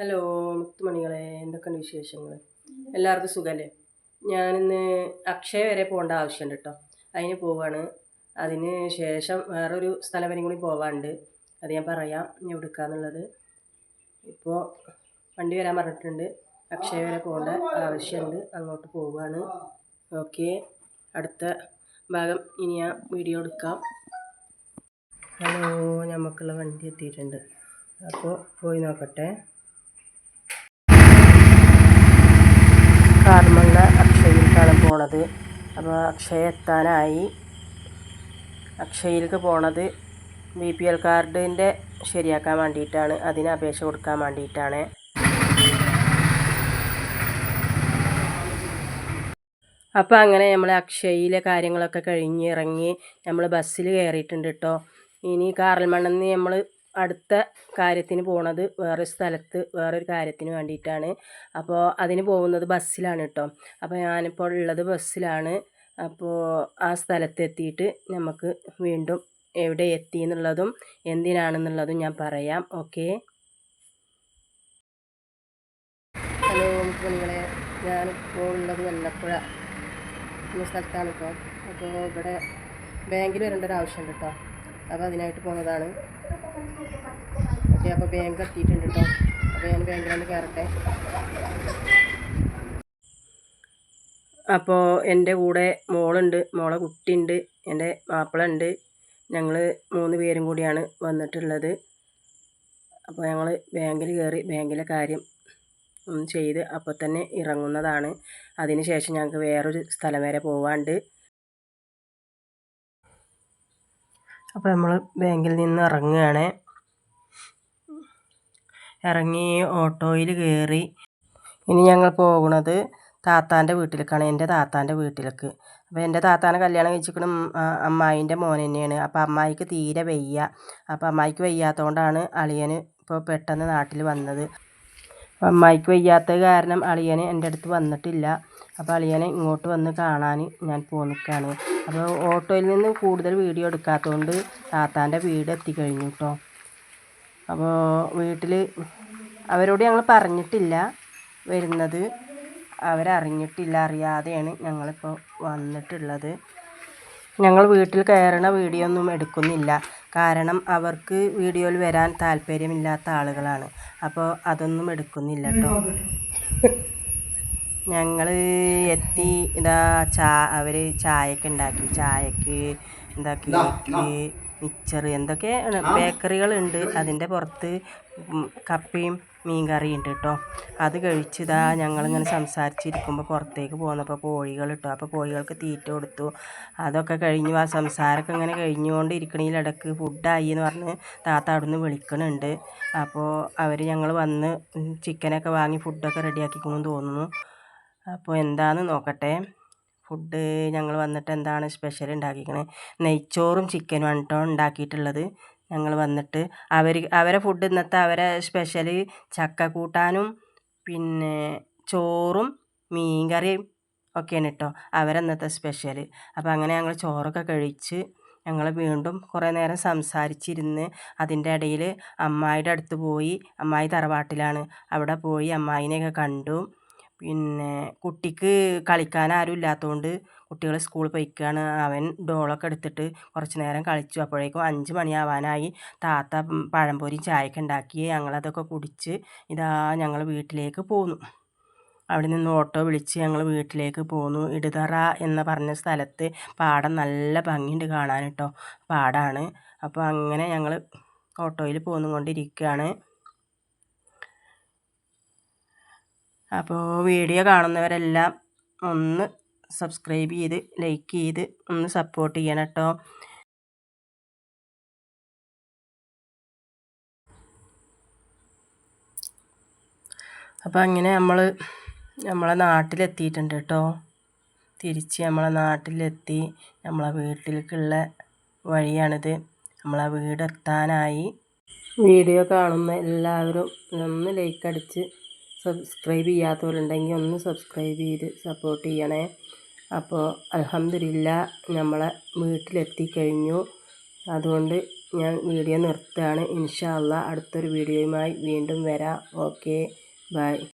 Hello മുത്തുമണികളെ എന്തൊക്കെയാണ് വിശേഷങ്ങൾ എല്ലാവർക്കും സുഖമല്ലേ ഞാനിന്ന് അക്ഷയ വരെ പോകേണ്ട ആവശ്യമുണ്ട് കേട്ടോ അതിന് പോവാണ്. അതിന് ശേഷം വേറൊരു സ്ഥലം വരെയും കൂടി പോവാണ്ട്. അത് ഞാൻ പറയാം ഇനി എടുക്കാന്നുള്ളത് ഇപ്പോൾ വണ്ടി വരാൻ പറഞ്ഞിട്ടുണ്ട്. അക്ഷയ വരെ പോകേണ്ട ആവശ്യമുണ്ട് അങ്ങോട്ട് പോവുകയാണ് ഓക്കെ. അടുത്ത ഭാഗം ഇനി ഞാൻ വീഡിയോ എടുക്കാം. ഹലോ നമുക്കുള്ള വണ്ടി എത്തിയിട്ടുണ്ട്. അപ്പോൾ പോയി നോക്കട്ടെ. കാർമണ്ണ അക്ഷയിലേക്കാണ് പോണത്. അപ്പോൾ അക്ഷയ എത്താനായി. അക്ഷയിലേക്ക് പോണത് ബി പി എൽ കാർഡിന്റെ ശരിയാക്കാൻ വേണ്ടിയിട്ടാണ്. അതിന് അപേക്ഷ കൊടുക്കാൻ വേണ്ടിയിട്ടാണ്. അപ്പോൾ അങ്ങനെ നമ്മൾ അക്ഷയിലെ കാര്യങ്ങളൊക്കെ കഴിഞ്ഞ് ഇറങ്ങി നമ്മൾ ബസ്സിൽ കയറിയിട്ടുണ്ട് കേട്ടോ ഇനി കാറൽമണ്ണെന്ന് നമ്മൾ അടുത്ത കാര്യത്തിന് പോണത് വേറെ സ്ഥലത്ത് വേറൊരു കാര്യത്തിന് വേണ്ടിയിട്ടാണ്. അപ്പോൾ അതിന് പോകുന്നത് ബസ്സിലാണ് കേട്ടോ അപ്പോൾ ഞാനിപ്പോൾ ഉള്ളത് ബസ്സിലാണ്. അപ്പോൾ ആ സ്ഥലത്ത് എത്തിയിട്ട് നമുക്ക് വീണ്ടും എവിടെ എത്തി എന്നുള്ളതും എന്തിനാണെന്നുള്ളതും ഞാൻ പറയാം. ഓക്കെ? ഹലോ നിങ്ങളെ ഞാനിപ്പോൾ ഉള്ളത് വല്ലപ്പുഴ എന്ന സ്ഥലത്താണ് ഇപ്പോൾ അപ്പോൾ ഇവിടെ ബാങ്കിൽ വരേണ്ട ഒരു ആവശ്യമുണ്ട് കേട്ടോ അപ്പോൾ അതിനായിട്ട് പോകുന്നതാണ് ഓക്കെ അപ്പോൾ ബാങ്ക് എത്തിയിട്ടുണ്ട് കേട്ടോ. അപ്പോൾ ഞാൻ ബാങ്കിൽ വന്ന് കയറട്ടെ. അപ്പോൾ എന്റെ കൂടെ മോളുണ്ട് മോളെ കുട്ടിയുണ്ട് എന്റെ മാപ്പിളുണ്ട് ഞങ്ങൾ മൂന്ന് പേരും കൂടിയാണ് വന്നിട്ടുള്ളത്. അപ്പോൾ ഞങ്ങൾ ബാങ്കിൽ കയറി ബാങ്കിലെ കാര്യം ഒന്ന് ചെയ്ത് അപ്പോൾ തന്നെ ഇറങ്ങുന്നതാണ്. അതിന് ശേഷം ഞങ്ങൾക്ക് വേറൊരു സ്ഥലം വരെ പോവാണ്ട് അപ്പോൾ നമ്മൾ ബാങ്കിൽ നിന്ന് ഇറങ്ങുകയാണ്. ഇറങ്ങി ഓട്ടോയിൽ കയറി. ഇനി ഞങ്ങൾ പോകുന്നത് താത്താന്റെ വീട്ടിലേക്കാണ് എന്റെ താത്താന്റെ വീട്ടിലേക്ക്. അപ്പോൾ എന്റെ താത്താനെ കല്യാണം കഴിച്ചിരിക്കണം അമ്മായിന്റെ മോൻ തന്നെയാണ്. അപ്പോൾ അമ്മായിക്ക് തീരെ വയ്യ. അപ്പോൾ അമ്മായിക്ക് വയ്യാത്തതുകൊണ്ടാണ് അളിയന് ഇപ്പോൾ പെട്ടെന്ന് നാട്ടിൽ വന്നത്. അമ്മായിക്ക് വയ്യാത്തത് കാരണം അളിയന് എന്റെ അടുത്ത് വന്നിട്ടില്ല. അപ്പോൾ അളിയനെ ഇങ്ങോട്ട് വന്ന് കാണാൻ ഞാൻ പോന്നിക്കാണ്. അപ്പോൾ ഓട്ടോയിൽ നിന്ന് കൂടുതൽ വീഡിയോ എടുക്കാത്തതുകൊണ്ട് താത്താന്റെ വീട് എത്തിക്കഴിഞ്ഞു കേട്ടോ. അപ്പോൾ വീട്ടിൽ അവരോട് ഞങ്ങൾ പറഞ്ഞിട്ടില്ല വരുന്നത്. അവരറിഞ്ഞിട്ടില്ല അറിയാതെയാണ് ഞങ്ങളിപ്പോൾ വന്നിട്ടുള്ളത്. ഞങ്ങൾ വീട്ടിൽ കയറണ വീഡിയോ ഒന്നും എടുക്കുന്നില്ല. കാരണം അവർക്ക് വീഡിയോയിൽ വരാൻ താല്പര്യമില്ലാത്ത ആളുകളാണ്. അപ്പോൾ അതൊന്നും എടുക്കുന്നില്ല കേട്ടോ. ഞങ്ങൾ എത്തി ഇതാ ചാ അവർ ചായയൊക്കെ ഉണ്ടാക്കി. ചായക്ക് എന്താ കേക്ക് മിച്ചർ എന്തൊക്കെ ബേക്കറികളുണ്ട്. അതിന്റെ പുറത്ത് കപ്പയും മീൻ കറി ഉണ്ട് കേട്ടോ. അത് കഴിച്ചിതാ ഞങ്ങളിങ്ങനെ സംസാരിച്ചിരിക്കുമ്പോൾ പുറത്തേക്ക് പോന്നപ്പോൾ കോഴികൾ ഇട്ടോ. അപ്പോൾ കോഴികൾക്ക് തീറ്റ കൊടുത്തു. അതൊക്കെ കഴിഞ്ഞു. ആ സംസാരമൊക്കെ ഇങ്ങനെ കഴിഞ്ഞുകൊണ്ട് ഇടയ്ക്ക് ഫുഡായി എന്ന് പറഞ്ഞ് താത്ത അവിടുന്ന് വിളിക്കണുണ്ട്. അപ്പോൾ അവർ ഞങ്ങൾ വന്ന് ചിക്കനൊക്കെ വാങ്ങി ഫുഡൊക്കെ റെഡിയാക്കിക്കൊണ്ടെന്ന് തോന്നുന്നു. അപ്പോൾ എന്താണെന്ന് നോക്കട്ടെ. ഫുഡ് ഞങ്ങൾ വന്നിട്ട് എന്താണ് സ്പെഷ്യൽ ഉണ്ടാക്കിയിരിക്കണത് നെയ്ച്ചോറും ചിക്കനും ആണ് കേട്ടോ ഉണ്ടാക്കിയിട്ടുള്ളത്. ഞങ്ങൾ വന്നിട്ട് അവർ അവരെ ഫുഡ് ഇന്നത്തെ അവരെ സ്പെഷ്യൽ ചക്ക കൂട്ടാനും പിന്നെ ചോറും മീൻ കറിയും ഒക്കെയാണ് കേട്ടോ അവരെ ഇന്നത്തെ സ്പെഷ്യൽ അപ്പോൾ അങ്ങനെ ഞങ്ങൾ ചോറൊക്കെ കഴിച്ച് ഞങ്ങൾ വീണ്ടും കുറേ നേരം സംസാരിച്ചിരുന്ന് അതിന്റെ ഇടയിൽ അമ്മായിയുടെ അടുത്ത് പോയി അമ്മായി തറവാട്ടിലാണ്. അവിടെ പോയി അമ്മായിനെയൊക്കെ കണ്ടു. പിന്നെ കുട്ടിക്ക് കളിക്കാൻ ആരും ഇല്ലാത്തതുകൊണ്ട് കുട്ടികൾ സ്കൂളിൽ പോയിക്കാണ്. അവൻ ഡോളൊക്കെ എടുത്തിട്ട് കുറച്ച് നേരം കളിച്ചു. അപ്പോഴേക്കും അഞ്ച് മണിയാവാനായി. താത്ത പഴംപൊരി ചായയൊക്കെ ഉണ്ടാക്കി ഞങ്ങളതൊക്കെ കുടിച്ച് ഇതാ ഞങ്ങൾ വീട്ടിലേക്ക് പോന്നു. അവിടെ നിന്ന് ഓട്ടോ വിളിച്ച് ഞങ്ങൾ വീട്ടിലേക്ക് പോന്നു. ഇടുതറ എന്ന് പറഞ്ഞ സ്ഥലത്ത് പാടം നല്ല ഭംഗിയുണ്ട് കാണാൻ കേട്ടോ. പാടാണ്. അപ്പോൾ അങ്ങനെ ഞങ്ങൾ ഓട്ടോയിൽ പോന്നുകൊണ്ടിരിക്കുകയാണ്. അപ്പോൾ വീഡിയോ കാണുന്നവരെല്ലാം ഒന്ന് സബ്സ്ക്രൈബ് ചെയ്ത് ലൈക്ക് ചെയ്ത് ഒന്ന് സപ്പോർട്ട് ചെയ്യണം കേട്ടോ. അപ്പോൾ അങ്ങനെ നമ്മൾ നമ്മളെ നാട്ടിലെത്തിയിട്ടുണ്ട് കേട്ടോ. തിരിച്ച് നമ്മളെ നാട്ടിലെത്തി. നമ്മളെ വീട്ടിലേക്കുള്ള വഴിയാണിത്. നമ്മളെ വീടെത്താനായി. വീഡിയോ കാണുന്ന എല്ലാവരും ഒന്ന് ലൈക്ക് അടിച്ച് സബ്സ്ക്രൈബ് ചെയ്യാത്തവരുണ്ടെങ്കിൽ ഒന്ന് സബ്സ്ക്രൈബ് ചെയ്ത് സപ്പോർട്ട് ചെയ്യണേ. അപ്പോൾ അലഹമില്ല നമ്മളെ വീട്ടിലെത്തിക്കഴിഞ്ഞു. അതുകൊണ്ട് ഞാൻ വീഡിയോ നിർത്തുകയാണ്. ഇൻഷാല്ല അടുത്തൊരു വീഡിയോയുമായി വീണ്ടും വരാം. Okay bye